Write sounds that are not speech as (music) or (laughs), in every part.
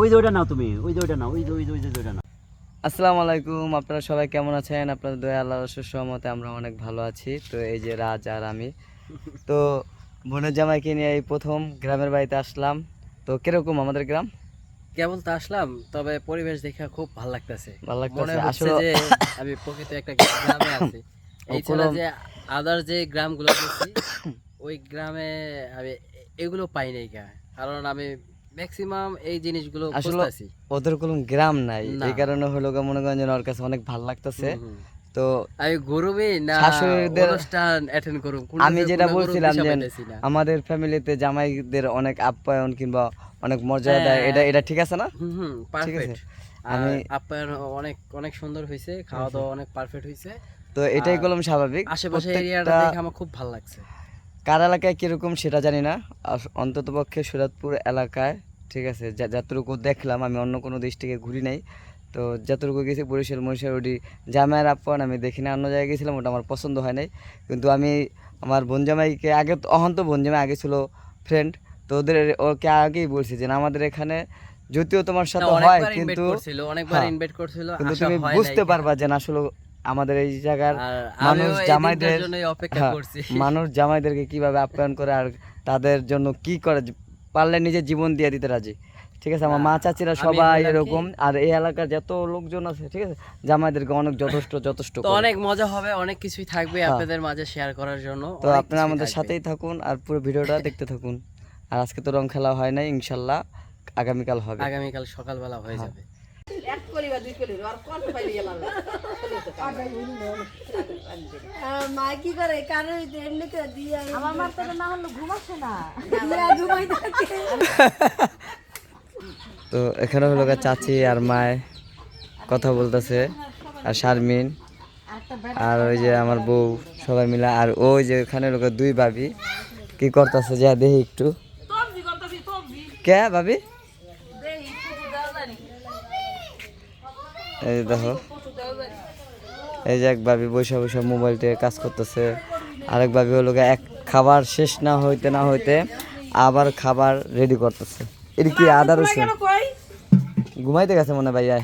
ওই যে ওইটা নাও তুমি ওই যে ওইটা নাও ওই যে ওই যে ওই যে ওইটা নাও। আসসালামু আলাইকুম আপনারা সবাই কেমন আছেন? আপনাদের দয়া আল্লাহ রসুর সহমতে আমরা অনেক ভালো আছি। তো এই যে রাজ আর আমি। তো বোনের জামাইকে নিয়ে এই প্রথম গ্রামের বাড়িতে আসলাম। তো কীরকম আমাদের গ্রাম? কেবল তো আসলাম তবে পরিবেশ দেখে খুব ভালো লাগতেছে। ভালো মনে লাগতেছে হচ্ছে আসলে যে আমি প্রকৃত একটা গ্রামে আছি। এই ছাড়া যে আদার যে গ্রামগুলো গেছি ওই গ্রামে আমি এগুলো পাই নাই কারণ আমি ম্যাক্সিমাম এই জিনিসগুলো আসলে ওদের কোনো গ্রাম নাই। এই কারণে হলো মনে করেন ওর কাছে অনেক ভালো লাগতেছে। তো আমি গরমে না অনুষ্ঠান অ্যাটেন্ড আমি যেটা বলছিলাম যে আমাদের ফ্যামিলিতে জামাইদের অনেক আপ্যায়ন কিংবা অনেক মর্যাদা দেয়। হ্যাঁ। এটা এটা ঠিক আছে না? হুম ঠিক আছে। পারফেক্ট আমি আপ্যায়ন অনেক অনেক সুন্দর হয়েছে খাওয়া দাওয়া অনেক পারফেক্ট হয়েছে তো এটাই আর করলাম স্বাভাবিক। আশেপাশে এরিয়াটা দেখে আমার খুব ভালো লাগছে। কার এলাকায় কীরকম সেটা জানি না। অন্তত পক্ষে সুরাতপুর এলাকায় ঠিক আছে যতটুকু দেখলাম আমি অন্য কোনো দেশ থেকে ঘুরি নাই। তো যতটুকু গেছি বরিশাল মরিশাল ওটি জামাইয়ের আপ্যায়ন আমি দেখি না অন্য জায়গায় গেছিলাম ওটা আমার পছন্দ হয় নাই। কিন্তু আমি আমার বোন জামাইকে আগে তো- অহন তো বোন জামাই আগে ছিল ফ্রেন্ড তো ওদের ওকে আগেই বলছি যে আমাদের এখানে যদিও তোমার সাথে হয় অনেকবার ইনভাইট কিন্তু করছিল অনেকবার হ্যাঁ, ইনভাইট করছিল কিন্তু তুমি বুঝতে পারবা যে না আসলে আমাদের এই জায়গার মানুষ জামাইদের হ্যাঁ, করছি। মানুষ জামাইদেরকে কীভাবে আপ্যায়ন করে আর তাদের জন্য কি করে পারলে নিজের জীবন দিয়ে দিতে রাজি। ঠিক আছে আমার মা চাচিরা সবাই এরকম আর এই এলাকার যত লোকজন আছে ঠিক আছে জামাইদেরকে অনেক যথেষ্ট যথেষ্ট তো অনেক মজা হবে অনেক কিছুই থাকবে হ্যাঁ। আপনাদের মাঝে শেয়ার করার জন্য তো আপনারা আমাদের সাথেই থাকুন আর পুরো ভিডিওটা দেখতে থাকুন। আর আজকে তো রং খেলা হয় নাই ইনশাল্লাহ আগামীকাল হবে। আগামীকাল সকালবেলা হয়ে মা কি করে? কারও এমনি দিয়ে আমার মা তো না হলো না। ঘুমাই থাকে। তো এখানে হলো চাচি আর মায় কথা বলতেছে আর শারমিন আর ওই যে আমার বউ সবাই মিলে আর ওই যে ওখানে লোক দুই ভাবি। কি করতেছে? যা দেখি একটু। কে ভাবি? এই দেখো। এই যে এক ভাবি বৈশা বৈশা মোবাইলতে কাজ করতেছে। আরেক ভাবি হলো গিয়ে এক খাবার শেষ না হইতে না হইতে আবার খাবার রেডি করতেছে। এর কি আদা রসুন? ঘুমাইতে গেছে মনে হয় ভাইয়া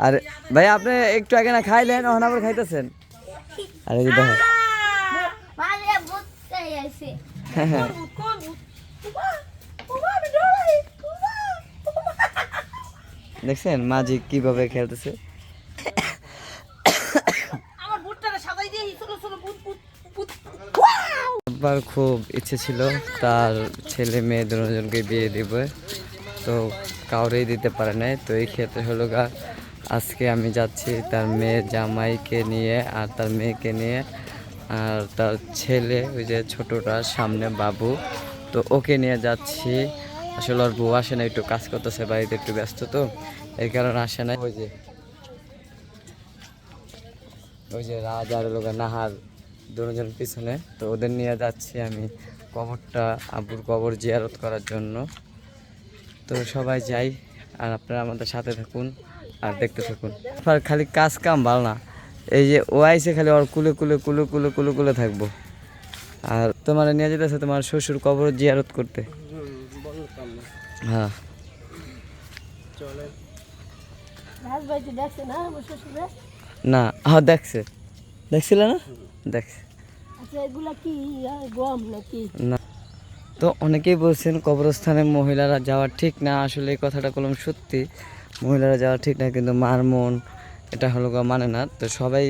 আর ভাইয়া আপনি একটু আগে না খাইলেন ওখানে আবার খাইতেছেন? আর এই যে দেখো (laughs) মানে বুঝতে আছে হ্যাঁ, দেখছেন মাঝি কীভাবে খেলতেছে? আব্বার খুব ইচ্ছে ছিল তার ছেলে মেয়ে দুজনকে বিয়ে দিবে। তো কাউরেই দিতে পারে নাই। তো এই ক্ষেত্রে হলো গা আজকে আমি যাচ্ছি তার মেয়ে জামাইকে নিয়ে আর তার মেয়েকে নিয়ে আর তার ছেলে ওই যে ছোটটা সামনে বাবু তো ওকে নিয়ে যাচ্ছি। আসলে ওর বউ আসে না, একটু কাজ করতেছে, বাড়িতে একটু ব্যস্ত তো, এই কারণে আসে না। ওই যে ওই যে রাজ আর লোক নাহার দুজন পিছনে, তো ওদের নিয়ে যাচ্ছি আমি কবরটা, আব্বুর কবর জিয়ারত করার জন্য। তো সবাই যাই, আর আপনারা আমাদের সাথে থাকুন, আর দেখতে থাকুন। আর খালি কাজ কাম ভালো না, এই যে ও আইসে খালি ওর কুলে কুলে কুলে কুলে কুলে কুলে থাকব। আর তোমার নিয়ে যেতেছে তোমার শ্বশুর কবর জিয়ারত করতে। হ্যাঁ। না হ্যাঁ দেখছে। দেখছিল না? দেখছে। আচ্ছা এগুলা কি আহ, গম নাকি? না। তো অনেকেই বলছেন কবরস্থানে মহিলারা যাওয়া ঠিক না। আসলে এই কথাটা কলম সত্যি। মহিলারা যাওয়া ঠিক না কিন্তু মার মন এটা হলো গো মানে না। তো সবাই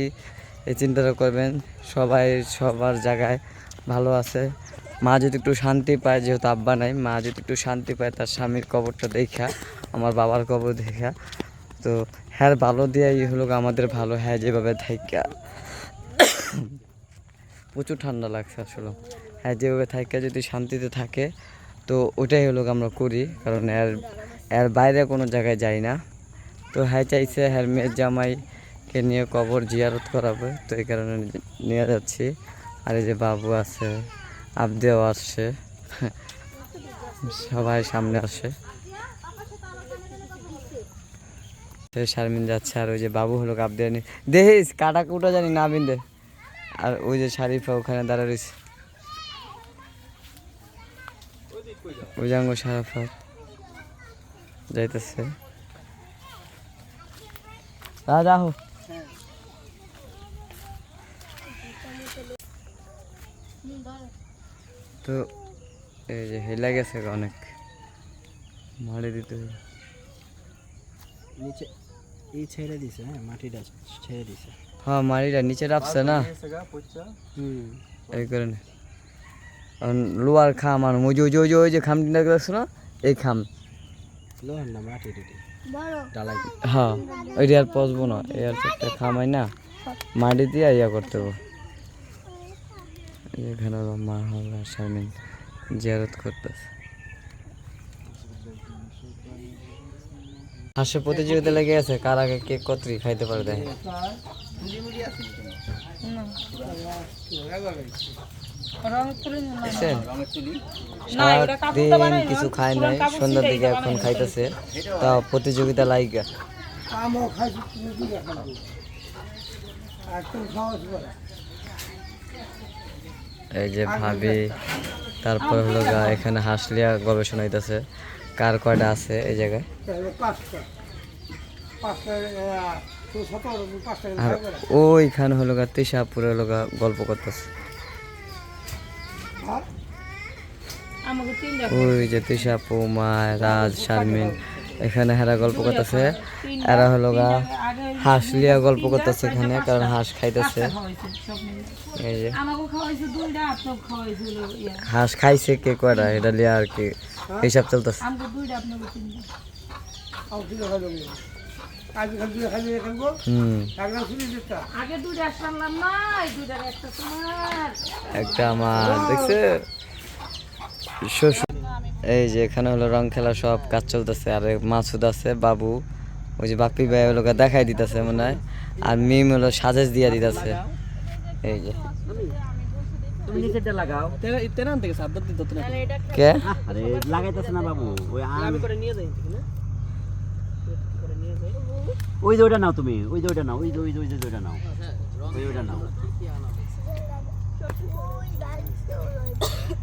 এই চিন্তাটা করবেন। সবাই সবার জায়গায় ভালো আছে। মা যদি একটু শান্তি পায়, যেহেতু আব্বা নাই, মা যদি একটু শান্তি পায়, তার স্বামীর কবরটা দেখা, আমার বাবার কবর দেখা। তো হ্যাঁ ভালো দিয়াই হলো আমাদের ভালো হ্যাঁ যেভাবে থাইকা। প্রচুর ঠান্ডা লাগছে আসলে। হ্যাঁ যেভাবে থাকে যদি শান্তিতে থাকে, তো ওটাই হলো আমরা করি, কারণ এর এর বাইরে কোনো জায়গায় যাই না। তো হ্যাঁ চাইছে হ্যাঁ মেয়ের জামাইকে নিয়ে কবর জিয়ারত করাবে, তো এই কারণে নিয়ে যাচ্ছি। আর এই যে বাবু আছে আবদেও আসছে। সবাই সামনে আসে শারমিন যাচ্ছে আর ওই যে বাবু হলো আবদে দেখিস, কাটা কুটা জানি না বিন্দে। আর ওই যে শারিফা ওখানে দাঁড়া রয়েছে। ওই জাঙ্গ সারাফাত যাইতেছে। রাজা হো। তো এই যে হেলা গেছে অনেক। মারি দিতে হবে। নিচে এই ছেড়ে দিছে হ্যাঁ মাটিটা ছেড়ে দিছে। হ্যাঁ নিচে রাখছে না। এই কারণে লোয়ার খাম আর ওই যে ওই যে ওই যে ওই যে খামটা দেখছ না? এই খাম। লোহার না মাটি রেডি বড়। ডালাই। হ্যাঁ আর পচবো না এই আর একটা খামাই না মাটি দিয়ে ইয়া করতে হবে। এখানে মা হল্লা শারমিন জিয়ারত করতেছে। হাসে প্রতিযোগিতা লেগে আছে, কার আগে কে কতরি খাইতে পারে দেখে? সারাদিন কিছু খায় নাই, সন্ধ্যার দিকে এখন খাইতেছে তা প্রতিযোগিতা লাইগা। এই যে ভাবি তারপর হলো গা এখানে হাসলিয়া গবেষণা হইতেছে। কার কয়টা আছে এই জায়গায়? আর ওইখানে হলো গা তিশাপুরে হলো গা গল্প করতেছে। ওই যে তিশাপু মা রাজ শারমিন এখানে হেরা গল্প করতেছে। এরা হলো গা হাঁস লিয়া গল্প করতেছে এখানে কারণ হাঁস খাইতেছে। এই যে। হাঁস খাইছে কে কয়টা এটা লিয়া আর কি হিসাব চলতেছে। হুম। আগে দুইটা সারলাম না এই দুইটার একটা একটা আমার দেখছে? শ্বশুর এই যে এখানে হলো রং খেলা সব কাজ চলতেছে। আর মাসুদ আছে বাবু ওই যে বাপ্পি ভাই গা দেখাই দিতেছে মনে হয়। আর মিম হলো সাজেস দিয়া দিতেছে। এই যে। না। কে? আরে লাগাইতেছে না বাবু। ওই আম করে নিয়ে যাই ওই যে ওইটা নাও তুমি ওই যে ওইটা নাও ওই যে ওই যে ওই যে ওইটা নাও। ওই ওইটা নাও। আর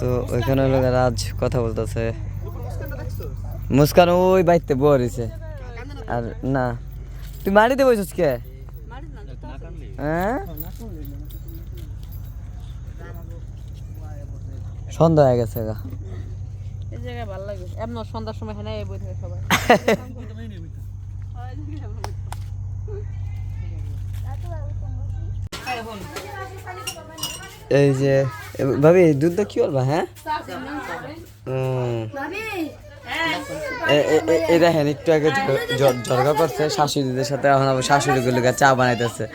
তো ওইখানে রাজ কথা বলতেছে। মুস্কান ওই বাইতে বরিছে আর না তুই মাটিতে বসছিস কে হ্যাঁ? সন্ধ্যা হয়ে গেছে গা। এই জায়গায় ভালো লাগে। এমন সন্ধ্যার সময় হ্যাঁ এই বই থাকে সবাই। এই যে ভাবি দুধটা কি করবা হ্যাঁ? হুম। এ- এ- এ- এই দেখেন একটু আগে ঝরগা করছে শাশুড়িদের সাথে এখন আবার শাশুড়ি গুলো চা বানাইতেছে।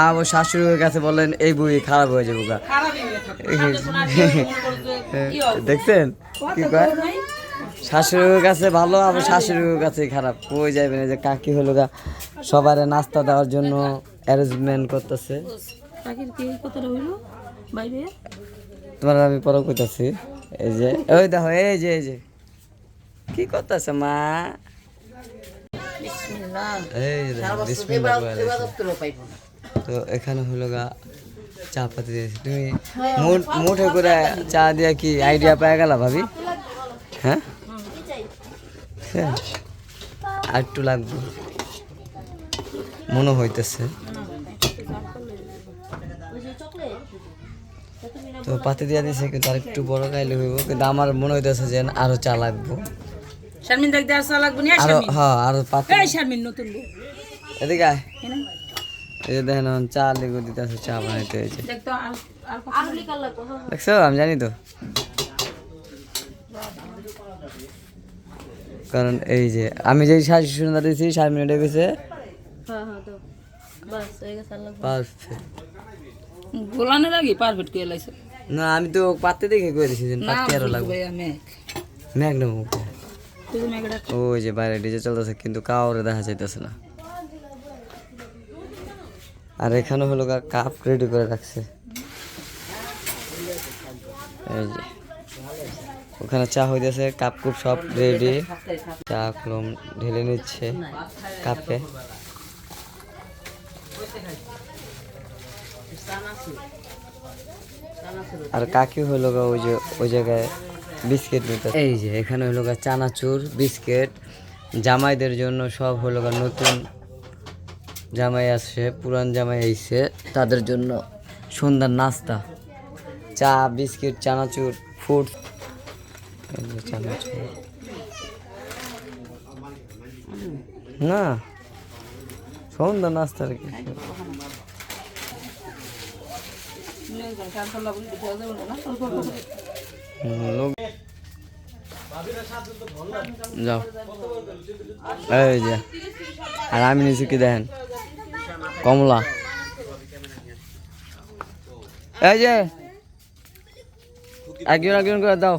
আবার শাশুড়ির কাছে বললেন এই বই খারাপ হয়ে যাব গা। (laughs) দেখছেন? কি কয়? শাশুড়ির কাছে ভালো আবার শাশুড়ির কাছে খারাপ। কই যাবেন এই যে কাকি হলো গা। সবার নাস্তা দেওয়ার জন্য অ্যারেঞ্জমেন্ট করতেছে। চাকরির কি কথাটা হইল? বাইরে তোমার আমি পরে কইতাছি। এই যে ওই দেখো এই যে এই যে। কি করতেছে মা। তো এখানে হলো গা চা পাতি দিয়েছি। তুমি মুঠ- মুঠে করে চা দিয়া কি আইডিয়া পেয়ে গেলা ভাবি? হ্যাঁ? শেষ? আর একটু লাগবে। মনে হইতেছে। তো পাতি দিয়া দিছে কিন্তু আর একটু বড় খাইলে হইব কিন্তু আমার মনে হইতেছে যে আরও চা লাগবো শারমিন দেখ দেওয়ার চা লাগবে না আরও হ্যাঁ আরও পাতি। এই শারমিন নতুন বউ। এদিকে আয়। এই যে দেখেন চা লেগে দিতেছে চা বানাইতে হয়েছে দেখ তো আর আর আলু লিকার লাগবে দেখছ আমি জানি তো। কারণ এই যে আমি যে শাড়ি সুন্দর দিয়েছি সাত মিনিটে গেছে হ্যাঁ হ্যাঁ তো। বাস হয়ে গেছে আর লাগবে পারফেক্ট গোলানের আগে পারফেক্ট করে লাইছে। না আমি তো পাতে দেখে করে দিয়েছি যে পাতে আরও লাগবে। ম্যাগ না মুখে তুই তো ওই যে বাইরে ডিজে চলতেছে কিন্তু কাউরে দেখা যাইতেছে না। আর এখানে হলো কাপ রেডি করে রাখছে। এই যে। ওখানে চা হইতেছে কাপ কুপ সব রেডি চা কলম ঢেলে নিচ্ছে কাপে। আর কাকি হলো গা ওই যে, ওই জায়গায় বিস্কিট নিতে। এই যে, এখানে হলো গা চানাচুর, বিস্কিট। জামাইদের জন্য সব হলো গা নতুন জামাই আসছে, পুরান জামাই আইছে। তাদের জন্য সন্ধ্যার নাস্তা। চা, বিস্কিট, চানাচুর ফুড চানাচুর। না, সন্ধ্যা নাস্তার কি হুম, লোক- যাও। যে, আর আমি নিচে কি দেখেন? কমলা। এই যে, একজন একজন করে দাও।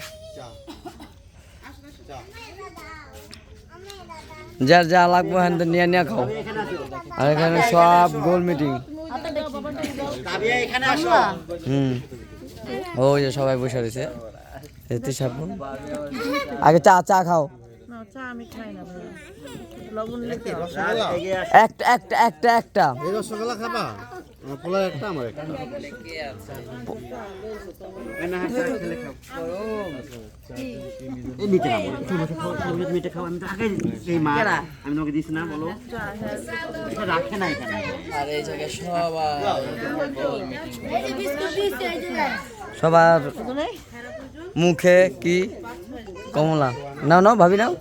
যার যা লাগবে হ্যান নিয়ে নিয়ে খাও। আর এখানে সব গোল মিটিং হুম। ওই যে সবাই বসে রয়েছে। আগে চা চা খাও। একটা একটা একটা একটা। রসগোল্লা খাবা? আমার পোলার একটা আমার একটা। এই নিতে তুমি তুমি তুমি এটা খাও আমি তো আগে এই মা আমি তোমাকে দিছি না বলো। রাখে না এখানে। আর এই জায়গায় সবাই এই যে বিস্কুট দিচ্ছে এই যে সবার মুখে কি কমলা? নাও নাও ভাবি নাও।